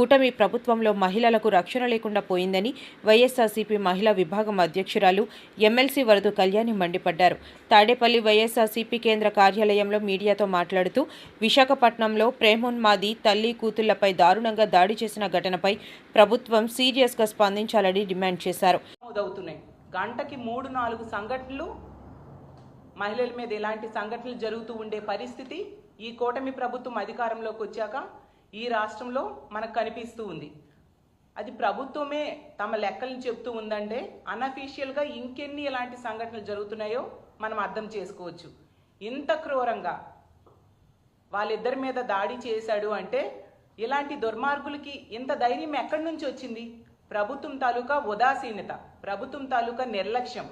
కూటమి ప్రభుత్వంలో మహిళలకు రక్షణ లేకుండా పోయిందని వైఎస్ఆర్సీపీ మహిళా విభాగం అధ్యక్షురాలు ఎమ్మెల్సీ వరదు కళ్యాణి మండిపడ్డారు. తాడేపల్లి వైఎస్ఆర్సీపీ కేంద్ర కార్యాలయంలో మీడియాతో మాట్లాడుతూ విశాఖపట్నంలో ప్రేమోన్మాది తల్లి కూతుళ్ళపై దారుణంగా దాడి చేసిన ఘటనపై ప్రభుత్వం సీరియస్గా స్పందించాలని డిమాండ్ చేశారు. గంటకి మూడు నాలుగు సంఘటనలు మహిళల మీద ఎలాంటి సంఘటనలు జరుగుతూ ఉండే పరిస్థితి ఈ కూటమి ప్రభుత్వం అధికారంలోకి వచ్చాక ఈ రాష్ట్రంలో మనకు కనిపిస్తూ ఉంది. అది ప్రభుత్వమే తమ లెక్కలను చెప్తూ ఉందంటే అన్అఫీషియల్గా ఇంకెన్ని ఎలాంటి సంఘటనలు జరుగుతున్నాయో మనం అర్థం చేసుకోవచ్చు. ఇంత క్రూరంగా వాళ్ళిద్దరి మీద దాడి చేశాడు అంటే ఇలాంటి దుర్మార్గులకి ఇంత ధైర్యం ఎక్కడి నుంచి వచ్చింది? ప్రభుత్వం తాలూకా ఉదాసీనత ప్రభుత్వం తాలూకా నిర్లక్ష్యం.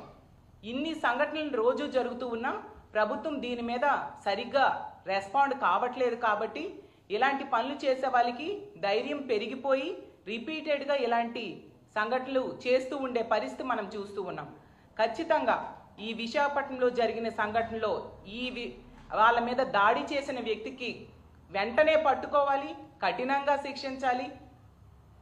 ఇన్ని సంఘటనలు రోజు జరుగుతూ ఉన్నా ప్రభుత్వం దీని మీద సరిగ్గా రెస్పాండ్ కావట్లేదు కాబట్టి ఇలాంటి పనులు చేసే వాళ్ళకి ధైర్యం పెరిగిపోయి రిపీటెడ్గా ఇలాంటి సంఘటనలు చేస్తూ ఉండే పరిస్థితి మనం చూస్తూ ఉన్నాం. ఖచ్చితంగా ఈ విశాఖపట్నంలో జరిగిన సంఘటనలో ఈ వి- వాళ్ళ మీద దాడి చేసిన వ్యక్తికి వెంటనే పట్టుకోవాలి కఠినంగా శిక్షించాలి.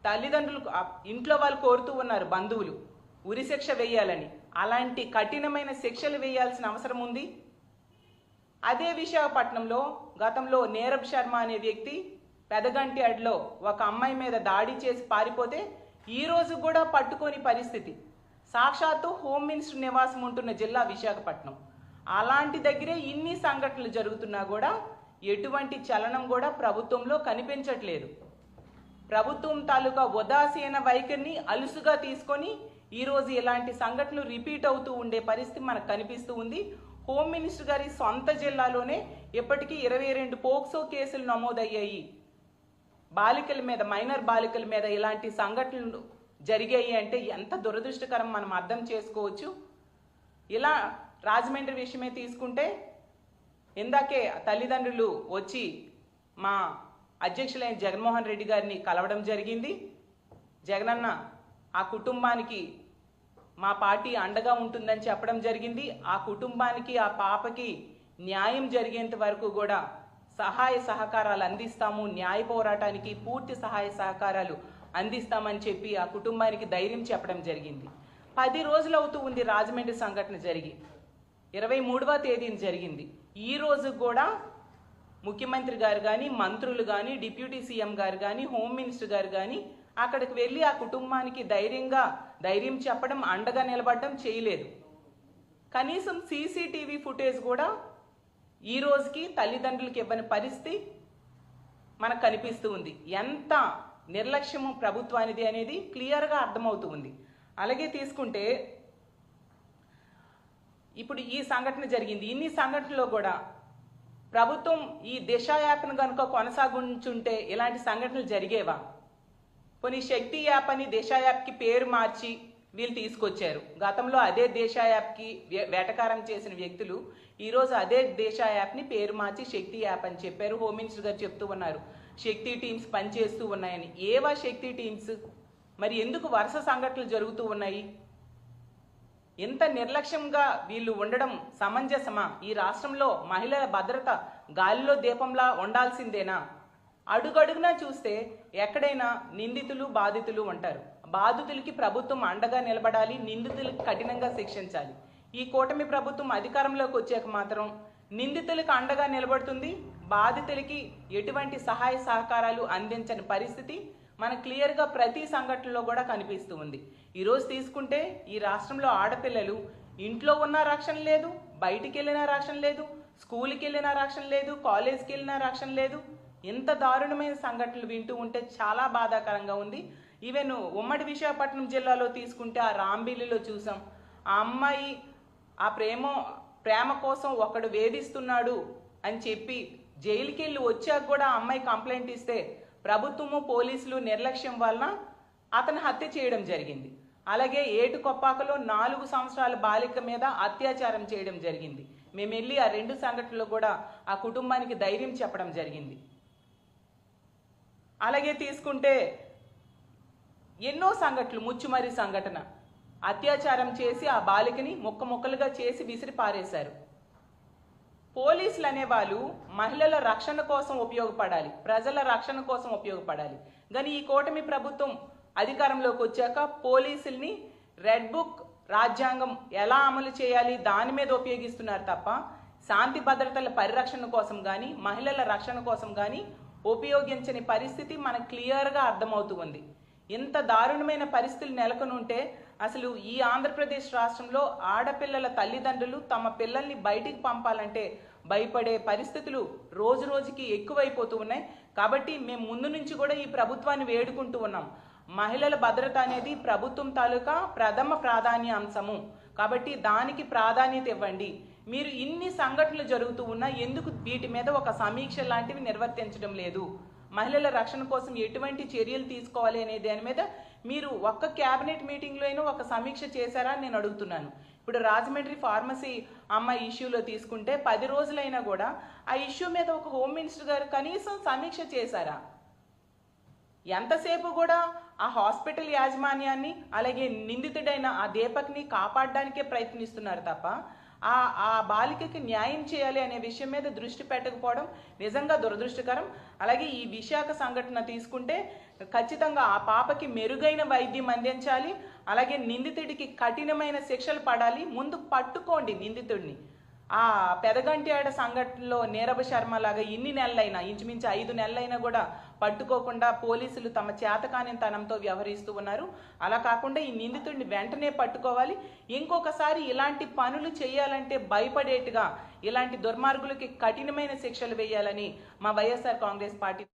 తల్లిదండ్రులు ఇంట్లో వాళ్ళు కోరుతూ ఉన్నారు బంధువులు ఉరిశిక్ష వేయాలని. అలాంటి కఠినమైన శిక్షలు వేయాల్సిన అవసరం ఉంది. అదే విశాఖపట్నంలో గతంలో నేరబ్ శర్మ అనే వ్యక్తి పెదగంటి అడ్లో ఒక అమ్మాయి మీద దాడి చేసి పారిపోతే ఈ రోజు కూడా పట్టుకోని పరిస్థితి. సాక్షాత్తు హోమ్ మినిస్టర్ నివాసం ఉంటున్న జిల్లా విశాఖపట్నం. అలాంటి దగ్గరే ఇన్ని సంఘటనలు జరుగుతున్నా కూడా ఎటువంటి చలనం కూడా ప్రభుత్వంలో కనిపించట్లేదు. ప్రభుత్వం తాలూకా ఉదాసీన వైఖరిని అలుసుగా తీసుకొని ఈరోజు ఇలాంటి సంఘటనలు రిపీట్ అవుతూ ఉండే పరిస్థితి మనకు కనిపిస్తూ ఉంది. హోమ్ మినిస్టర్ గారి సొంత జిల్లాలోనే ఇప్పటికీ ఇరవై రెండు పోక్సో కేసులు నమోదయ్యాయి. బాలికల మీద మైనర్ బాలికల మీద ఇలాంటి సంఘటనలు జరిగాయి అంటే ఎంత దురదృష్టకరం మనం అర్థం చేసుకోవచ్చు. ఇలా రాజమండ్రి విషయమే తీసుకుంటే ఇందాకే తల్లిదండ్రులు వచ్చి మా అధ్యక్షులైన జగన్మోహన్ రెడ్డి గారిని కలవడం జరిగింది. జగనన్న ఆ కుటుంబానికి మా పార్టీ అండగా ఉంటుందని చెప్పడం జరిగింది. ఆ కుటుంబానికి ఆ పాపకి న్యాయం జరిగేంత వరకు కూడా సహాయ సహకారాలు అందిస్తాము. న్యాయ పోరాటానికి పూర్తి సహాయ సహకారాలు అందిస్తామని చెప్పి ఆ కుటుంబానికి ధైర్యం చెప్పడం జరిగింది. పది రోజులు అవుతూ ఉంది రాజమండ్రి సంఘటన జరిగి. ఇరవై మూడవ తేదీన జరిగింది. ఈ రోజు కూడా ముఖ్యమంత్రి గారు కానీ మంత్రులు కానీ డిప్యూటీ సీఎం గారు కానీ హోమ్ మినిస్టర్ గారు కానీ అక్కడికి వెళ్ళి ఆ కుటుంబానికి ధైర్యంగా ధైర్యం చెప్పడం అండగా నిలబడడం చేయలేదు. కనీసం సీసీటీవీ ఫుటేజ్ కూడా ఈ రోజుకి తల్లిదండ్రులకి ఇవ్వని పరిస్థితి మనకు కనిపిస్తూ ఉంది. ఎంత నిర్లక్ష్యము ప్రభుత్వానిది అనేది క్లియర్గా అర్థమవుతూ ఉంది. అలాగే తీసుకుంటే ఇప్పుడు ఈ సంఘటన జరిగింది. ఇన్ని సంఘటనలో కూడా ప్రభుత్వం ఈ దిశ యాప్ను కనుక కొనసాగుంచుంటే ఇలాంటి సంఘటనలు జరిగేవా? కొన్ని శక్తి యాప్ అని దిశ యాప్కి పేరు మార్చి వీళ్ళు తీసుకొచ్చారు. గతంలో అదే దేశాయాప్కి యాప్కి వే- వేటకారం చేసిన వ్యక్తులు ఈరోజు అదే దిశ యాప్ని పేరు మార్చి శక్తి యాప్ అని చెప్పారు. హోమ్ మినిస్టర్ గారు చెప్తూ ఉన్నారు. శక్తి టీమ్స్ పనిచేస్తూ ఉన్నాయని. ఏవా శక్తి టీమ్స్? మరి ఎందుకు వరుస సంఘటనలు జరుగుతూ ఉన్నాయి? ఎంత నిర్లక్ష్యంగా వీళ్ళు ఉండడం సమంజసమా? ఈ రాష్ట్రంలో మహిళల భద్రత గాలిలో దీపంలా ఉండాల్సిందేనా? అడుగడుగునా చూస్తే ఎక్కడైనా నిందితులు బాధితులు ఉంటారు. బాధితులకి ప్రభుత్వం అండగా నిలబడాలి నిందితులకు కఠినంగా శిక్షించాలి. ఈ కూటమి ప్రభుత్వం అధికారంలోకి వచ్చాక మాత్రం నిందితులకు అండగా నిలబడుతుంది. బాధితులకి ఎటువంటి సహాయ సహకారాలు అందించని పరిస్థితి మన క్లియర్గా ప్రతి సంఘటనలో కూడా కనిపిస్తూ ఉంది. ఈరోజు తీసుకుంటే ఈ రాష్ట్రంలో ఆడపిల్లలు ఇంట్లో ఉన్న రక్షణ లేదు బయటికి వెళ్ళిన రక్షణ లేదు స్కూల్కి వెళ్ళిన రక్షణ లేదు కాలేజ్కి వెళ్ళిన రక్షణ లేదు. ఇంత దారుణమైన సంఘటనలు వింటూ ఉంటే చాలా బాధాకరంగా ఉంది. ఈవెన్ ఉమ్మడి విశాఖపట్నం జిల్లాలో తీసుకుంటే ఆ రాంబిల్లిలో చూసాం. ఆ అమ్మాయి ఆ ప్రేమ ప్రేమ కోసం ఒకడు వేధిస్తున్నాడు అని చెప్పి జైలుకి వెళ్ళి వచ్చాక కూడా ఆ అమ్మాయి కంప్లైంట్ ఇస్తే ప్రభుత్వము పోలీసులు నిర్లక్ష్యం వలన అతను హత్య చేయడం జరిగింది. అలాగే ఏటు కొప్పాకలో నాలుగు సంవత్సరాల బాలిక మీద అత్యాచారం చేయడం జరిగింది. మేము వెళ్ళి ఆ రెండు సంఘటనలు కూడా ఆ కుటుంబానికి ధైర్యం చెప్పడం జరిగింది. అలాగే తీసుకుంటే ఎన్నో సంఘటనలు ముచ్చుమరి సంఘటన. అత్యాచారం చేసి ఆ బాలికని ముక్క ముక్కలుగా చేసి విసిరి పారేశారు. పోలీసులు అనేవాళ్ళు మహిళల రక్షణ కోసం ఉపయోగపడాలి ప్రజల రక్షణ కోసం ఉపయోగపడాలి. కానీ ఈ కూటమి ప్రభుత్వం అధికారంలోకి వచ్చాక పోలీసుల్ని రెడ్ బుక్ రాజ్యాంగం ఎలా అమలు చేయాలి దాని మీద ఉపయోగిస్తున్నారు తప్ప శాంతి భద్రతల పరిరక్షణ కోసం కానీ మహిళల రక్షణ కోసం కానీ ఉపయోగించని పరిస్థితి మనకు క్లియర్గా అర్థమవుతుంది. ఇంత దారుణమైన పరిస్థితులు నెలకొని ఉంటే అసలు ఈ ఆంధ్రప్రదేశ్ రాష్ట్రంలో ఆడపిల్లల తల్లిదండ్రులు తమ పిల్లల్ని బయటికి పంపాలంటే భయపడే పరిస్థితులు రోజు రోజుకి ఎక్కువైపోతూ ఉన్నాయి. కాబట్టి మేము ముందు నుంచి కూడా ఈ ప్రభుత్వాన్ని వేడుకుంటూ ఉన్నాం. మహిళల భద్రత అనేది ప్రభుత్వం తాలూకా ప్రథమ ప్రాధాన్యాంశము. కాబట్టి దానికి ప్రాధాన్యత ఇవ్వండి. మీరు ఇన్ని సంఘటనలు జరుగుతూ ఉన్నా ఎందుకు వీటి మీద ఒక సమీక్ష లాంటివి నిర్వర్తించడం లేదు? మహిళల రక్షణ కోసం ఎటువంటి చర్యలు తీసుకోవాలి అనే దాని మీద మీరు ఒక్క క్యాబినెట్ మీటింగ్లో అయినా ఒక సమీక్ష చేశారా అని నేను అడుగుతున్నాను. ఇప్పుడు రాజమండ్రి ఫార్మసీ అమ్మాయి ఇష్యూలో తీసుకుంటే పది రోజులైనా కూడా ఆ ఇష్యూ మీద ఒక హోమ్ మినిస్టర్ గారు కనీసం సమీక్ష చేశారా? ఎంతసేపు కూడా ఆ హాస్పిటల్ యాజమాన్యాన్ని అలాగే నిందితుడైన ఆ దీపక్ని కాపాడడానికే ప్రయత్నిస్తున్నారు తప్ప ఆ ఆ బాలికకి న్యాయం చేయాలి అనే విషయం మీద దృష్టి పెట్టకపోవడం నిజంగా దురదృష్టకరం. అలాగే ఈ విశాఖ సంఘటన తీసుకుంటే ఖచ్చితంగా ఆ పాపకి మెరుగైన వైద్యం అందించాలి అలాగే నిందితుడికి కఠినమైన శిక్షలు పడాలి. ముందు పట్టుకోండి నిందితుడిని. ఆ పెదగంటి ఆడ సంఘటనలో నీరబ శర్మ లాగా ఇన్ని నెలలైనా ఇంచుమించు ఐదు నెలలైనా కూడా పట్టుకోకుండా పోలీసులు తమ చేతకానితనంతో వ్యవహరిస్తూ ఉన్నారు. అలా కాకుండా ఈ నిందితుడిని వెంటనే పట్టుకోవాలి. ఇంకొకసారి ఇలాంటి పనులు చేయాలంటే భయపడేట్టుగా ఇలాంటి దుర్మార్గులకి కఠినమైన శిక్షలు వేయాలని మా వైఎస్ఆర్ కాంగ్రెస్ పార్టీ